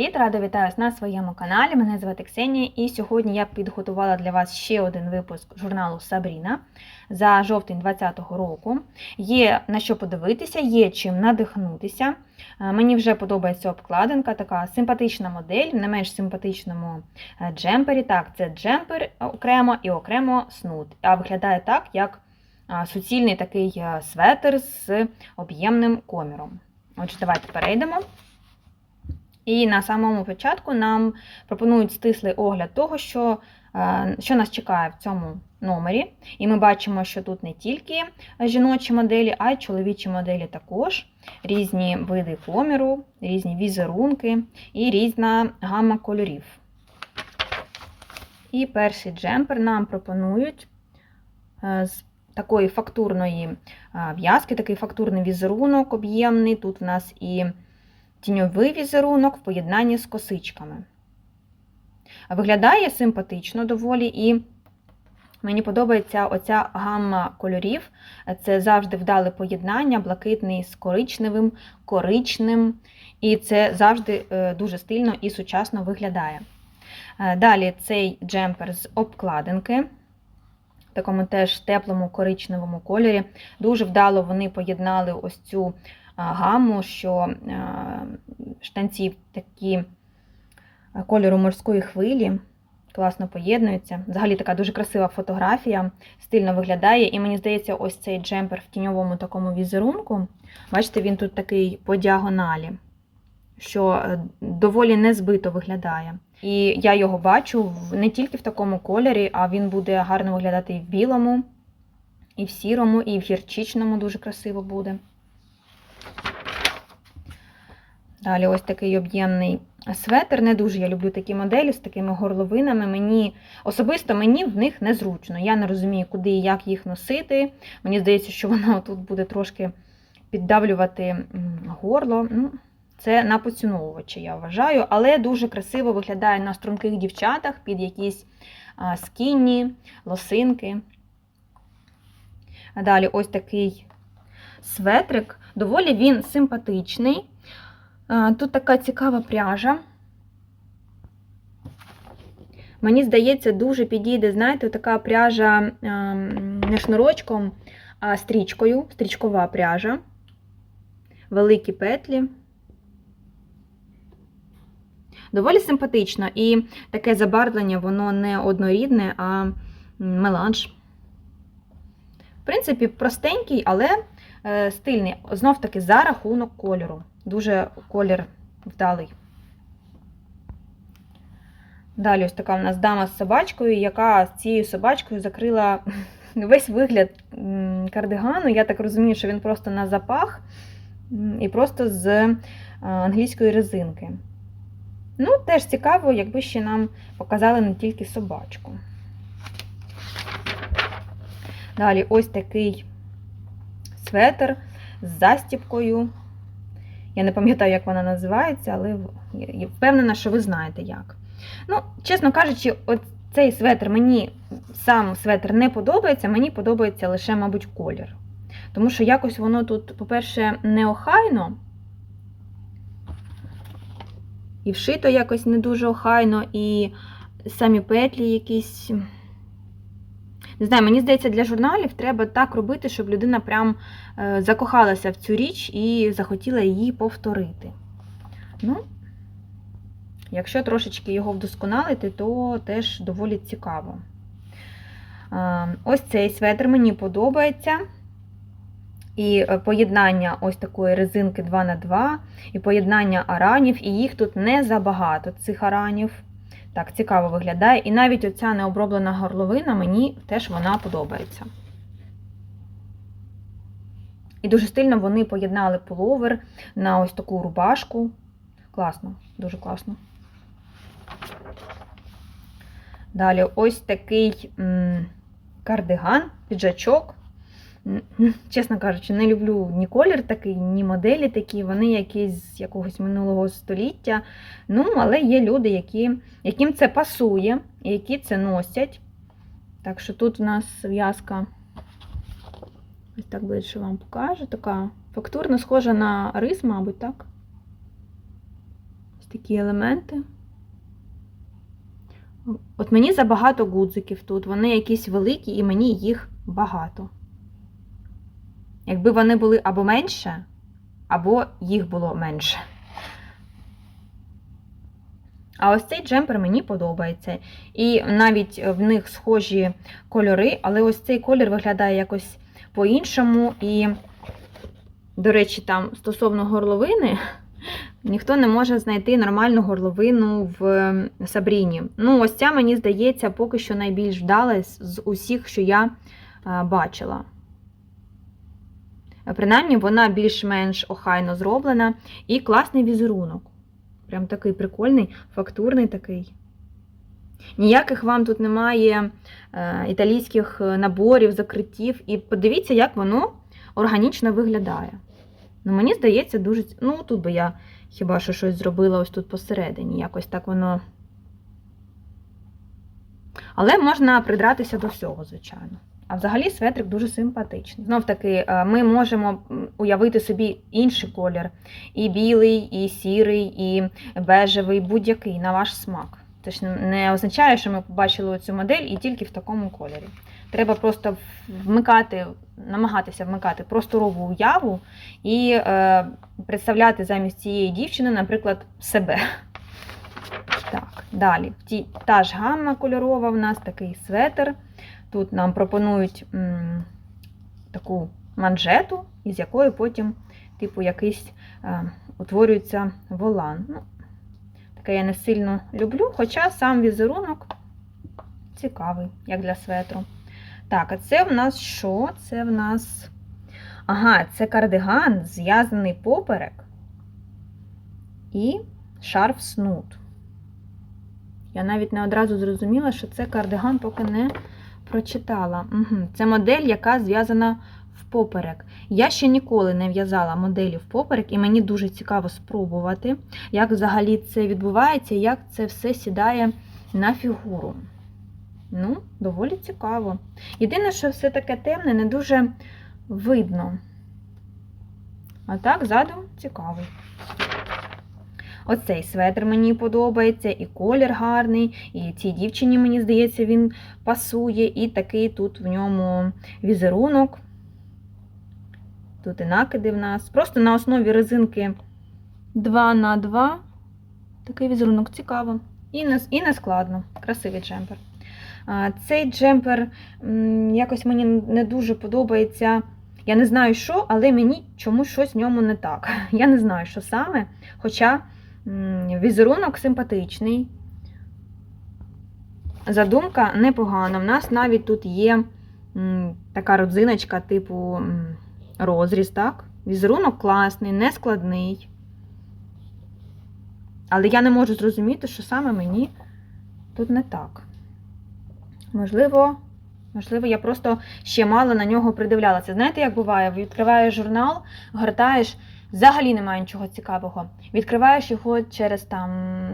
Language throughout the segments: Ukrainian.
привіт! Рада вітаю на своєму каналі. Мене звати Ксенія, і сьогодні я підготувала для вас ще один випуск журналу Сабріна за жовтень 2020 року. Є на що подивитися, є чим надихнутися. Е, Мені вже подобається обкладинка, така симпатична модель, в не менш симпатичному е, джемпері. Так, це джемпер окремо і окремо снуд. А виглядає так, як суцільний такий е, светр з об'ємним коміром. Отже, давайте перейдемо. І на самому початку нам пропонують стислий огляд того, що, е, що нас чекає в цьому номері. І ми бачимо, що тут не тільки жіночі моделі, а й чоловічі моделі також. Різні види коміру, різні візерунки і різна гамма кольорів. І перший джемпер нам пропонують е, з такої фактурної е, в'язки, такий фактурний візерунок об'ємний. Тут в нас і тіньовий візерунок в поєднанні з косичками. Виглядає симпатично доволі, і мені подобається оця гамма кольорів. Це завжди вдале поєднання, блакитний з коричневим, коричним. І це завжди е, дуже стильно і сучасно виглядає. Е, Далі цей джемпер з обкладинки. В такому теж теплому коричневому кольорі. Дуже вдало вони поєднали ось цю гаму, що штанці такі кольору морської хвилі. Класно поєднуються. Взагалі така дуже красива фотографія, стильно виглядає. І мені здається, ось цей джемпер в тіньовому такому візерунку. Бачите, він тут такий по діагоналі, що е, доволі незбито виглядає. І я його бачу не тільки в такому кольорі, а він буде гарно виглядати і в білому, і в сірому, і в гірчичному дуже красиво буде. Далі ось такий об'ємний светр. Не дуже я люблю такі моделі з такими горловинами. Мені Особисто мені в них незручно. Я не розумію, куди і як їх носити. Мені здається, що воно тут буде трошки піддавлювати горло. Ну, Це на поціновувача, я вважаю, але дуже красиво виглядає на струнких дівчатах під якісь скінні, лосинки. Далі ось такий светрик. Доволі він симпатичний. Тут така цікава пряжа. Мені здається, дуже підійде, знаєте, така пряжа не шнурочком, а стрічкою, стрічкова пряжа, великі петлі. Доволі симпатично. І таке забарвлення, воно не однорідне, а меланж. В принципі, простенький, але стильний. Знов таки за рахунок кольору. Дуже колір вдалий. Далі ось така у нас дама з собачкою, яка з цією собачкою закрила весь вигляд кардигану. Я так розумію, що він просто на запах і просто з англійської резинки. Ну, теж цікаво, якби ще нам показали не тільки собачку. Далі ось такий светр з застіпкою. Я не пам'ятаю, як вона називається, але я впевнена, що ви знаєте як. Ну, чесно кажучи, от цей светр мені сам светр не подобається, мені подобається лише, мабуть, колір. Тому що якось воно тут, по-перше, неохайно. І вшито якось не дуже охайно, і самі петлі якісь. Не знаю, мені здається, для журналів треба так робити, щоб людина прям е, закохалася в цю річ і захотіла її повторити. Ну, якщо трошечки його вдосконалити, то теж доволі цікаво. Е, ось цей светр мені подобається. І е, поєднання ось такої резинки 2х2, і поєднання аранів, і їх тут не забагато, цих аранів. Так, цікаво виглядає. І навіть оця необроблена горловина, мені теж вона подобається. І дуже стильно вони поєднали пуловер на ось таку рубашку. Класно, дуже класно. Далі ось такий кардиган, піджачок. Чесно кажучи, не люблю ні колір такий, ні моделі такі, вони якісь з якогось минулого століття. Ну, але є люди, які, яким це пасує, які це носять. Так що тут у нас в'язка, ось так ближче вам покажу, така фактурно схожа на рис, мабуть, так? Ось такі елементи. От мені забагато гудзиків тут. Вони якісь великі, і мені їх багато. Якби вони були або менше, або їх було менше. А ось цей джемпер мені подобається. І навіть в них схожі кольори, але ось цей колір виглядає якось по-іншому. І, до речі, там стосовно горловини, ніхто не може знайти нормальну горловину в Сабріні. Ну, ось ця, мені здається, поки що найбільш вдала з з усіх, що я бачила. Принаймні, вона більш-менш охайно зроблена і класний візерунок. Прям такий прикольний, фактурний такий. Ніяких вам тут немає е, італійських наборів, закриттів. І подивіться, як воно органічно виглядає. Ну, Мені здається, дуже. Ну, тут би я хіба що щось зробила ось тут посередині. Якось так воно. Але можна придратися до всього, звичайно. А взагалі светрик дуже симпатичний. Знов таки, е, ми можемо уявити собі інший колір: і білий, і сірий, і бежевий, будь-який на ваш смак. Це ж не означає, що ми побачили цю модель і тільки в такому кольорі. Треба просто вмикати, намагатися вмикати просторову уяву і е, представляти замість цієї дівчини, наприклад, себе. Так, далі. Та ж гамма кольорова в нас такий светр. Тут нам пропонують м, таку манжету, із якої потім, типу, якийсь е, утворюється волан. Ну, таке я не сильно люблю, хоча сам візерунок цікавий, як для светру. Так, а це в нас що? Це в нас. Ага, це кардиган, зв'язаний поперек і шарф снуд. Я навіть не одразу зрозуміла, що це кардиган, поки не прочитала. Угу. Це модель, яка зв'язана в поперек. Я ще ніколи не в'язала моделі в поперек, і мені дуже цікаво спробувати, як взагалі це відбувається, як це все сідає на фігуру. Ну, доволі цікаво. Єдине, що все таке темне, не дуже видно. А так, ззаду цікавий. Оцей светр мені подобається, і колір гарний, і цій дівчині, мені здається, він пасує, і такий тут в ньому візерунок. Тут і накиди в нас. Просто на основі резинки 2 на 2 Такий візерунок цікаво. І не, і не складно. Красивий джемпер. Цей джемпер якось мені не дуже подобається. Я не знаю, що, але мені чомусь щось в ньому не так. Я не знаю, що саме. Хоча візерунок симпатичний. Задумка непогана. У нас навіть тут є така родзиночка, типу розріз, так? Візерунок класний, нескладний. Але я не можу зрозуміти, що саме мені тут не так. Можливо, можливо, я просто ще мало на нього придивлялася. Знаєте, як буває? Відкриваєш журнал, гортаєш, взагалі немає нічого цікавого. Відкриваєш його через там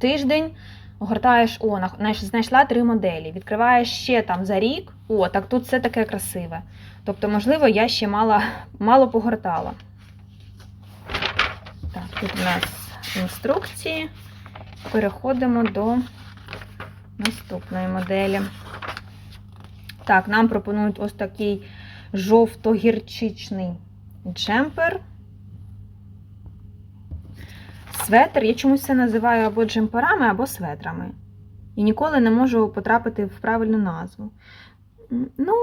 тиждень, гортаєш, о, знайшла три моделі. Відкриваєш ще там за рік, о, так тут все таке красиве. Тобто, можливо, я ще мало, мало погортала. Так, тут у нас інструкції. Переходимо до наступної моделі. Так, нам пропонують ось такий жовто-гірчичний джемпер. Светр. Я чомусь це називаю або джемперами, або светрами. І ніколи не можу потрапити в правильну назву. Ну,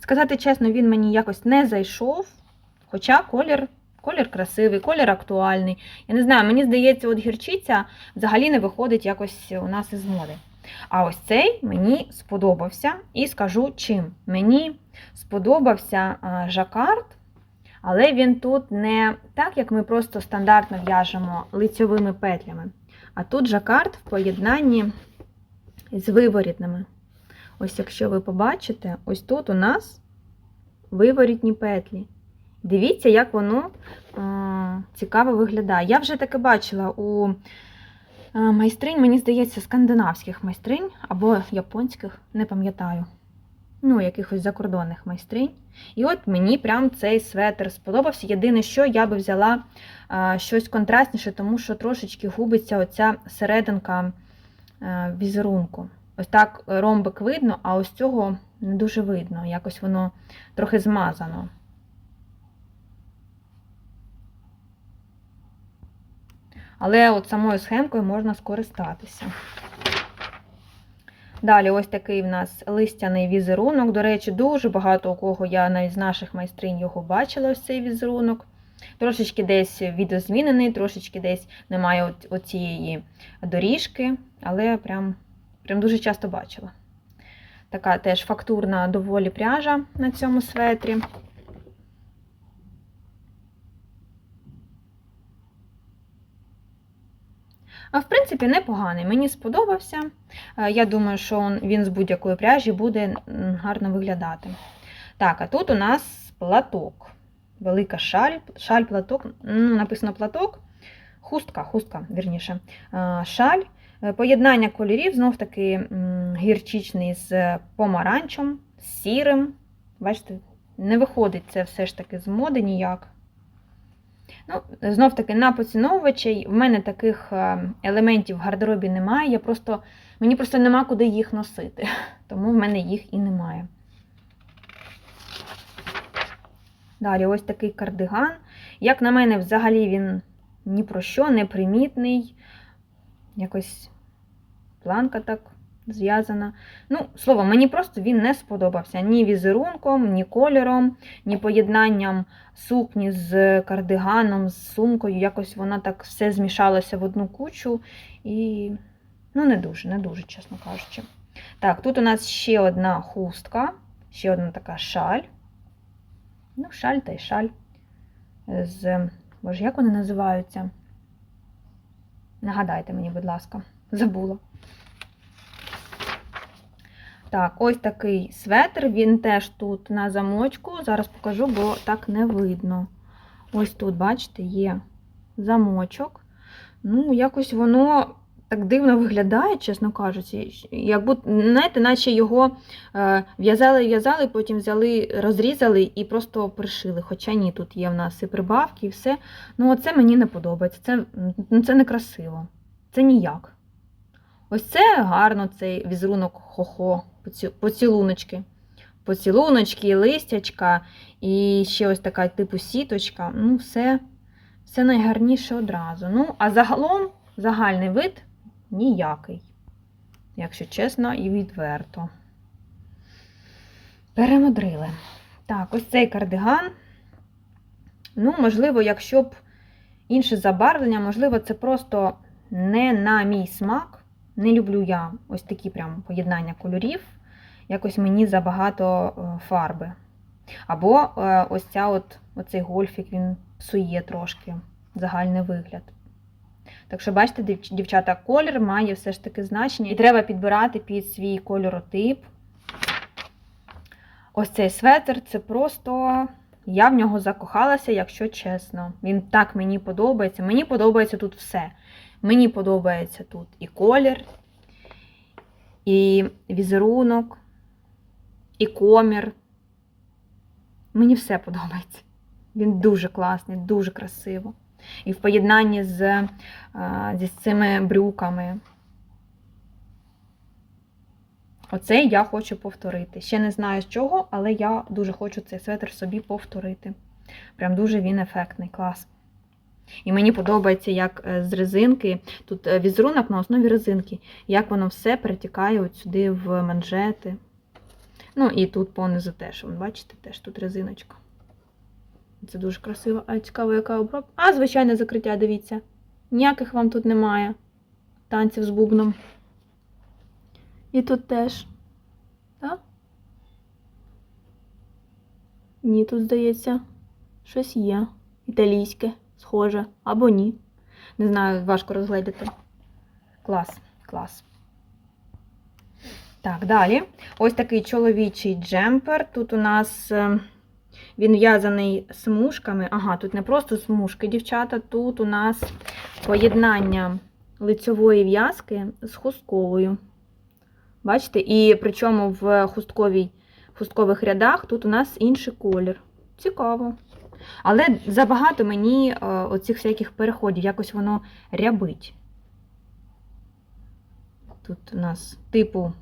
сказати чесно, він мені якось не зайшов, хоча колір, колір красивий, колір актуальний. Я не знаю, мені здається, от гірчиця взагалі не виходить якось у нас із моди. А ось цей мені сподобався. І скажу чим. Мені сподобався жакард, але він тут не так, як ми просто стандартно в'яжемо лицьовими петлями. А тут жакард в поєднанні з виворітними. Ось якщо ви побачите, ось тут у нас виворітні петлі. Дивіться, як воно цікаво виглядає. Я вже таке бачила у майстринь, мені здається, скандинавських майстринь або японських, не пам'ятаю. Ну, якихось закордонних майстринь. І от мені прям цей светр сподобався. Єдине, що я би взяла а, щось контрастніше, тому що трошечки губиться оця серединка а, візерунку. Ось так ромбик видно, а ось цього не дуже видно. Якось воно трохи змазано. Але от самою схемкою можна скористатися. Далі, ось такий в нас листяний візерунок. До речі, дуже багато у кого я навіть з наших майстринь його бачила, ось цей візерунок. Трошечки десь відозмінений, трошечки десь немає оцієї доріжки, але прям, прям дуже часто бачила. Така теж фактурна доволі пряжа на цьому светрі. В принципі, непоганий. Мені сподобався. Е, Я думаю, що він з будь-якої пряжі буде гарно виглядати. Так, а тут у нас платок. Велика шаль, шаль, платок, ну, написано платок, хустка, хустка, вірніше. Е, Шаль. Е, Поєднання кольорів, знов таки гірчичний з помаранчем, з сірим. Бачите, не виходить це все ж таки з моди ніяк. Ну, знов таки, на поціновувачей в мене таких е, елементів в гардеробі немає. Я просто, мені просто нема куди їх носити, тому в мене їх і немає. Далі ось такий кардиган. Як на мене, взагалі він ні про що, непримітний. Якось планка так зв'язана. Ну, словом, мені просто він не сподобався ні візерунком, ні кольором, ні поєднанням сукні з кардиганом, з сумкою. Якось вона так все змішалося в одну кучу. І ну, не дуже, не дуже, чесно кажучи. Так, тут у нас ще одна хустка, ще одна така шаль. Ну, шаль та й шаль. З. Боже, як вони називаються? Нагадайте мені, будь ласка, забула. Так, ось такий светр, він теж тут на замочку. Зараз покажу, бо так не видно. Ось тут, бачите, є замочок. Ну, якось воно так дивно виглядає, чесно кажучи. Як будто, знаєте, наче його е, в'язали, в'язали, потім взяли, розрізали і просто пришили. Хоча ні, тут є в нас і прибавки, і все. Ну, оце мені не подобається. Це, ну, це некрасиво. Це ніяк. Ось це гарно, цей візерунок хо-хо, поці- поцілуночки. Поцілуночки, листячка, і ще ось така типу сіточка. Ну, все, все найгарніше одразу. Ну, а загалом загальний вид ніякий, якщо чесно і відверто. Перемудрили. Так, ось цей кардиган. Ну, можливо, якщо б інше забарвлення, можливо, це просто не на мій смак. Не люблю я ось такі прям поєднання кольорів. Якось мені забагато е, фарби. Або е, ось ця от, оцей гольфік він псує трошки загальний вигляд. Так що, бачите, дівчата, колір має все ж таки значення. І треба підбирати під свій кольоротип. Ось цей светр це просто. Я в нього закохалася, якщо чесно. Він так мені подобається. Мені подобається тут все. Мені подобається тут і колір, і візерунок, і комір. Мені все подобається. Він дуже класний, дуже красиво. І в поєднанні з, зі цими брюками. Оце я хочу повторити. Ще не знаю з чого, але я дуже хочу цей светр собі повторити. Прям дуже він ефектний, клас. І мені подобається, як е, з резинки, тут е, візерунок на основі резинки, як воно все перетікає от сюди в манжети. Ну і тут понизу теж, вон, бачите, теж тут резиночка. Це дуже красиво. А цікаво, яка обробка. А, звичайне закриття, дивіться. Ніяких вам тут немає танців з бубном. І тут теж. Так? Ні, тут, здається, щось є. Італійське, схоже, або ні. Не знаю, важко розгледіти. Клас, клас. Так, далі. Ось такий чоловічий джемпер. Тут у нас е, він в'язаний смужками. Ага, тут не просто смужки, дівчата, тут у нас поєднання лицьової в'язки з хустковою. Бачите? І причому в хустковій хусткових рядах, тут у нас інший колір. Цікаво. Але забагато мені е, оцих всяких переходів, якось воно рябить. Тут у нас типу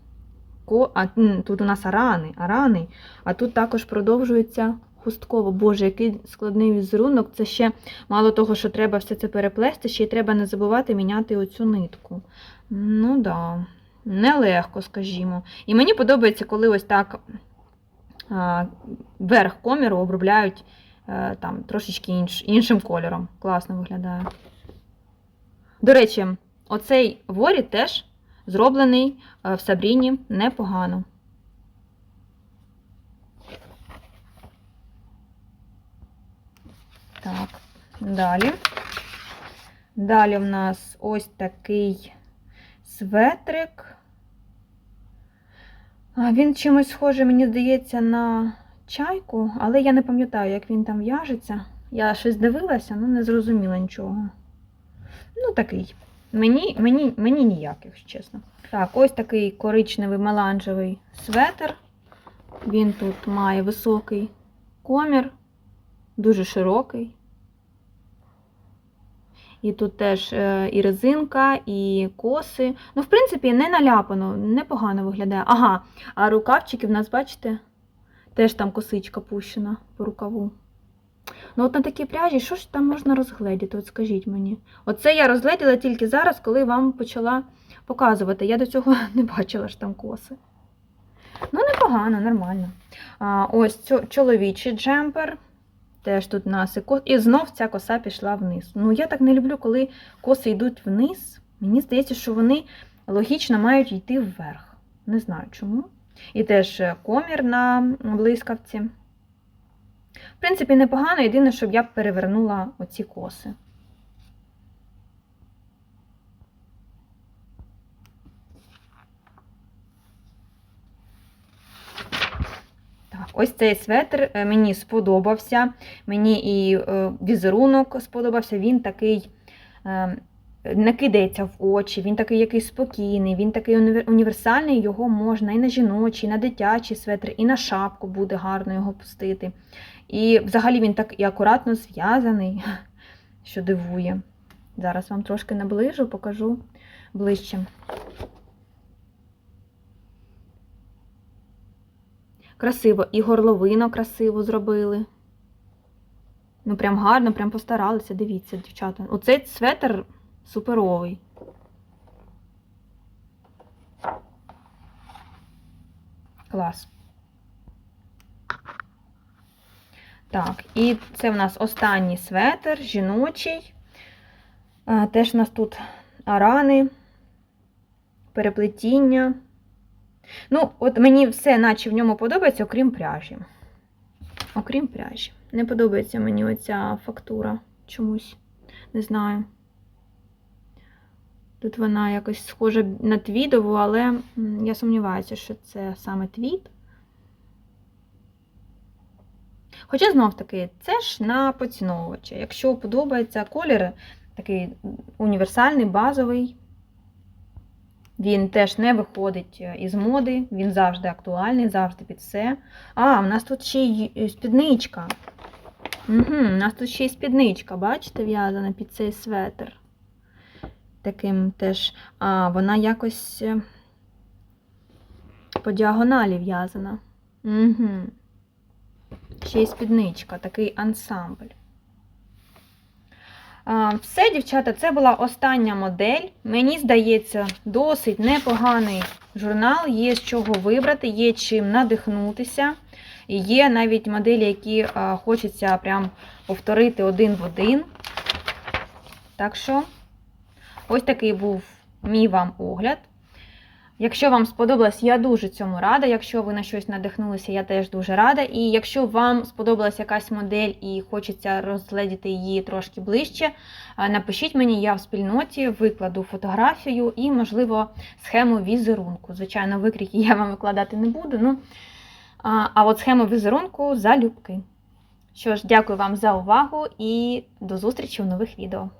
ко... а, тут у нас арани, арани, а тут також продовжується хустково. Боже, який складний візерунок. Це ще мало того, що треба все це переплести, ще й треба не забувати міняти оцю нитку. Ну да, нелегко, скажімо. І мені подобається, коли ось так а, верх коміру обробляють е, там трошечки інш, іншим кольором. Класно виглядає. До речі, оцей ворі теж зроблений е, в Сабріні непогано. Так, далі. Далі в нас ось такий светрик. Він чимось схожий, мені здається, на чайку, але я не пам'ятаю, як він там в'яжеться. Я щось дивилася, але не зрозуміла нічого. Ну, такий. Мені, мені, мені ніяк, якщо чесно. Так, ось такий коричневий меланжевий светр. Він тут має високий комір, дуже широкий. І тут теж е, і резинка, і коси. Ну, в принципі, не наляпано, непогано виглядає. Ага, а рукавчики в нас, бачите, теж там косичка пущена по рукаву. Ну, от на такій пряжі, що ж там можна розгледіти? От скажіть мені. Оце я розгледіла тільки зараз, коли вам почала показувати. Я до цього не бачила ж там коси. Ну, непогано, нормально. А, ось цьо- чоловічий джемпер. Теж тут нас і кос... І знов ця коса пішла вниз. Ну, я так не люблю, коли коси йдуть вниз. Мені здається, що вони логічно мають йти вверх. Не знаю чому. І теж е, комір на блискавці. В принципі, непогано, єдине, щоб я перевернула оці коси. Ось цей светр е, мені сподобався. Мені і е, візерунок сподобався. Він такий е, не кидається в очі, він такий якийсь спокійний, він такий універсальний, його можна і на жіночий, і на дитячий светр, і на шапку буде гарно його пустити. І взагалі він так і акуратно зв'язаний, що дивує. Зараз вам трошки наближу, покажу ближче. Красиво, і горловину красиво зробили. Ну, прям гарно, прям постаралися. Дивіться, дівчата. Оцей светр суперовий. Клас. Так, і це в нас останній светр, жіночий. Теж у нас тут арани, переплетіння. Ну, от мені все, наче в ньому подобається, окрім пряжі. Окрім пряжі. Не подобається мені оця фактура чомусь. Не знаю. Тут вона якось схожа на твідову, але я сумніваюся, що це саме твід. Хоча, знов таки, це ж на поціновувача. Якщо подобається колір, такий універсальний, базовий, він теж не виходить е, із моди, він завжди актуальний, завжди під все. А, в нас тут ще й е, спідничка. Угу, у нас тут ще й спідничка, бачите, в'язана під цей светр. Таким теж. А, вона якось е, по діагоналі в'язана. Угу. Ще й спідничка, такий ансамбль. Все, дівчата, це була остання модель. Мені здається, досить непоганий журнал, є з чого вибрати, є чим надихнутися. І є навіть моделі, які хочеться прям повторити один в один. Так що, ось такий був мій вам огляд. Якщо вам сподобалось, я дуже цьому рада. Якщо ви на щось надихнулися, я теж дуже рада. І якщо вам сподобалась якась модель і хочеться розгледіти її трошки ближче, напишіть мені, я в спільноті викладу фотографію і, можливо, схему візерунку. Звичайно, викрики я вам викладати не буду. Ну, а, от схему візерунку залюбки. Що ж, дякую вам за увагу і до зустрічі у нових відео.